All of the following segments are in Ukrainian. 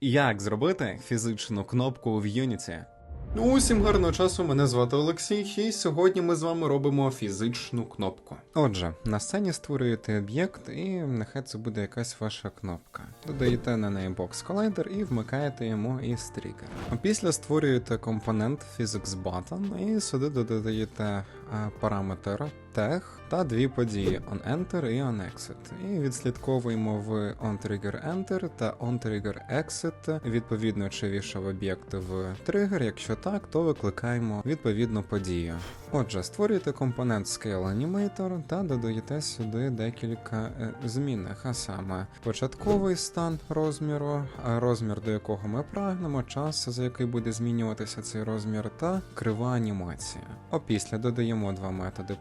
Як зробити фізичну кнопку в Unity? Ну, Усім гарного часу, мене звати Олексій, і сьогодні ми з вами робимо фізичну кнопку. Отже, на сцені створюєте об'єкт, і нехай це буде якась ваша кнопка. Додаєте на неї бокс колайдер і вмикаєте йому із тригер. Після створюєте компонент Physics Button і сюди додаєте е, параметр tag та дві події onEnter і onExit. І відслідковуємо в onTriggerEnter та onTriggerExit, відповідно, чи війшов об'єкт в тригер. Якщо так, то викликаємо відповідну подію. Отже, створюєте компонент Scale Animator та додаєте сюди декілька е, змінних, а саме початковий стан розміру, розмір до якого ми прагнемо, час, за який буде змінюватися цей розмір, та крива анімація. Опісля додаємо два методи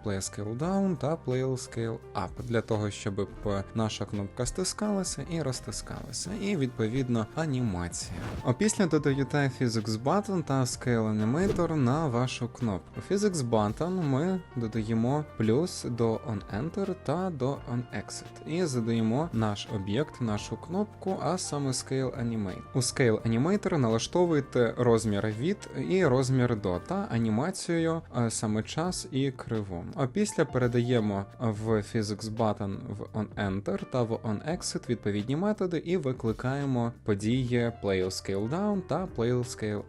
PlayScaleDown та PlayScaleUp для того, щоб наша кнопка стискалася і розтискалася, і відповідно анімація. Опісля додаєте Physics Button та Scale Animator на вашу кнопку. Physics Button ми додаємо плюс до onEnter та до onExit. І задаємо наш об'єкт, нашу кнопку, а саме Scale Animate. У Scale Animator налаштовуєте розмір від і розмір до та анімацією саме час і криву. А після передаємо в Physics Button в onEnter та в onExit відповідні методи і викликаємо події PlayScaleDown та PlayScaleUp.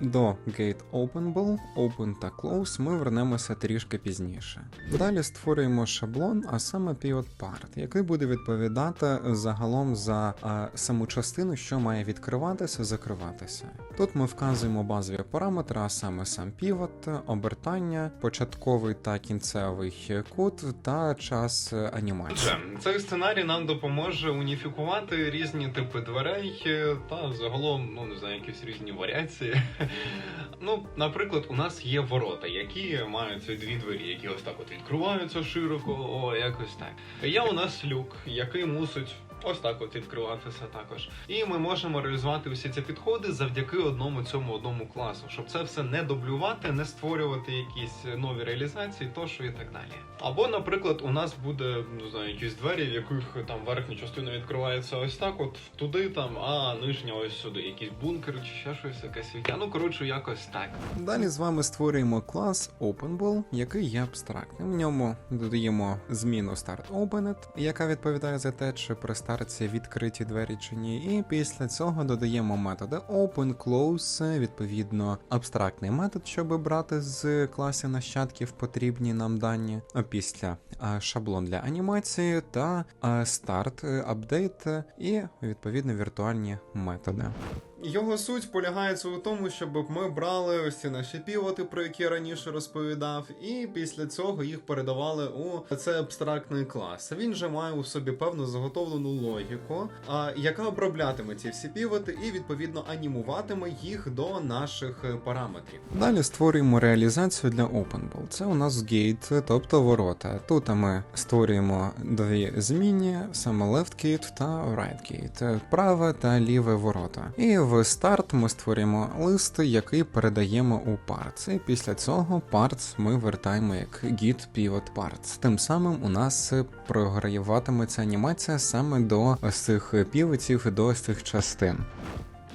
До Gate Openable, Open та Close ми вернемося трішки пізніше. Далі створюємо шаблон, а саме Pivot Part, який буде відповідати загалом за а, саму частину, що має відкриватися, закриватися. Тут ми вказуємо базові параметри, а саме сам pivot, обертання, початковий та кінцевий кут та час е, анімації. Цей сценарій нам допоможе уніфікувати різні типи дверей е, та загалом, ну не знаю, якісь різні варіації. Ну, наприклад, у нас є ворота, які мають дві двері, які ось так от відкриваються широко, о, якось так. Є у нас люк, який мусить. Ось так от відкриватися також. І ми можемо реалізувати усі ці підходи завдяки одному цьому одному класу, щоб це все не дублювати, не створювати якісь нові реалізації, тощо і так далі. Або, наприклад, у нас буде не знаю, якісь двері, в яких там верхня частина відкривається ось так, от туди там, а нижня ось сюди, якийсь бункер чи ще щось, якась фігня. Ну коротше, якось так. Далі з вами створюємо клас OpenBall, який є абстрактним. В ньому додаємо зміну StartOpened, яка відповідає за те, чи при старті відкриті двері чи ні. І після цього додаємо методи Open, Close, відповідно, абстрактний метод, щоб брати з класів нащадків потрібні нам дані. А після шаблон для анімації та старт, е, апдейт е, і відповідно віртуальні методи. Його суть полягається у тому, щоб ми брали ось ці наші півоти, про які я раніше розповідав, і після цього їх передавали у цей абстрактний клас. Він же має у собі певну заготовлену логіку, а, яка оброблятиме ці всі півоти і відповідно анімуватиме їх до наших е, параметрів. Далі створюємо реалізацію для OpenBall. Це у нас гейт, тобто ворота. Тут ми створюємо дві змінні, саме left gate та right gate, праве та ліве ворота. І в старт ми створюємо лист, який передаємо у parts. І після цього parts ми вертаємо як git pivot parts. Тим самим у нас програватиметься анімація саме до ось цих півотів до ось цих частин.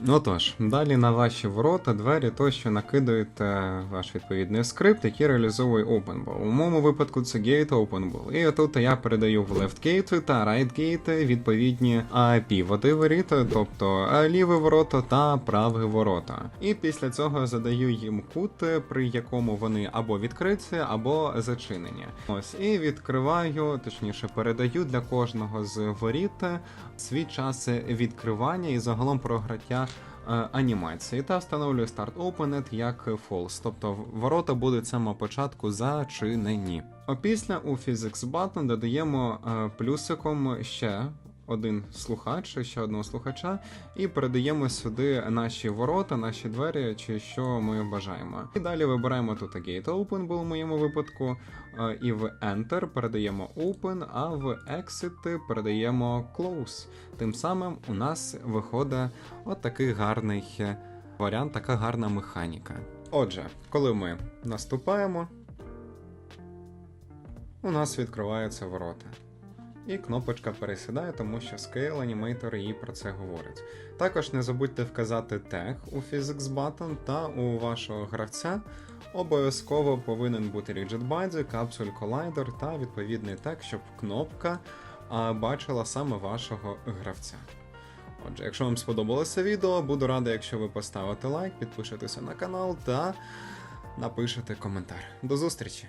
Отож, далі на ваші ворота, двері тощо накидаєте ваш відповідний скрипт, який реалізовує OpenBall. У моєму випадку це Gate OpenBall. І тут я передаю в Left та Right Gate відповідні а, півоти воріт, тобто а, ліві ворота та праві ворота. І після цього задаю їм кут, при якому вони або відкриті, або зачинені. Ось і відкриваю, точніше, передаю для кожного з воріт свій час відкривання і загалом програття е, анімації та встановлюю Start Opened як false, тобто ворота будуть з самого початку зачинені. Опісля у Physics Button додаємо е, плюсиком ще один слухач, ще одного слухача, і передаємо сюди наші ворота, наші двері, чи що ми бажаємо. І далі вибираємо тут Gate Open, був в моєму випадку, е, і в Enter передаємо Open, а в Exit передаємо Close. Тим самим у нас виходить от такий гарний варіант, така гарна механіка. Отже, коли ми наступаємо, у нас відкриваються ворота. І кнопочка пересідає, тому що Scale Animator їй про це говорить. Також не забудьте вказати тег у Physics Button та у вашого гравця обов'язково повинен бути Rigid Body, Capsule Collider та відповідний тег, щоб кнопка бачила саме вашого гравця. Отже, якщо вам сподобалося відео, буду радий, якщо ви поставите лайк, підпишетеся на канал та напишете коментар. До зустрічі!